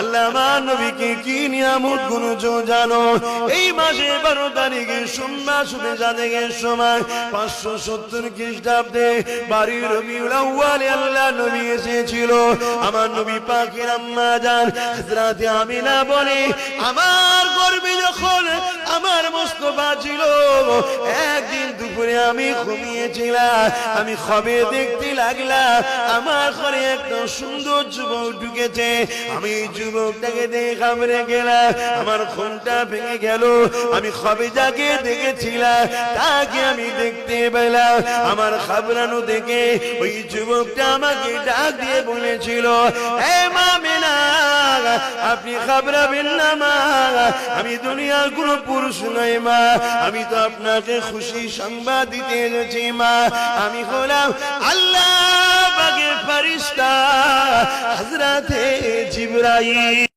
আল্লাহ আমার নবীকে কি নিয়ামত গুণ জানো? এই মাসে বারো তারিখে সোমবার শুনে সময় পাঁচশো সত্তর খ্রিস্টাব্দে বাড়ির রবিউল আল্লাহ নবী এসেছিল। আমার নবী পাখির আম্মা যান হাজরাতে আমিনা বলে, আমার গর্বে যখন আমার মোস্তফা ছিল, একদিন দুপুরে আমি ঘুমিয়েছিলাম, আমি খবে দেখতে লাগলাম, আমার ঘরে একটা সুন্দর যুবক ঢুকেছে। আমি যুবকটাকে দেখে ঘাবড়ে গেলাম, আমার ঘুমটা ভেঙে গেল, আমি খবে যাকে দেখেছিলাম, তাকে আমি দেখতে পেলাম। আমার খাবরানো দেখে ওই যুবকটা আমাকে ডাক দিয়ে বলেছিল, এ মামিনা আপনি খাবরাবেন না মা। আমি দুনিয়ার কোনো পুরুষ নই মা। আমি তো আপনাকে খুশি সংবাদ দিতে এসেছি মা। আমি হলাম আল্লাহ বাগে ফারিস্তা হজরাতে জিবরাইল।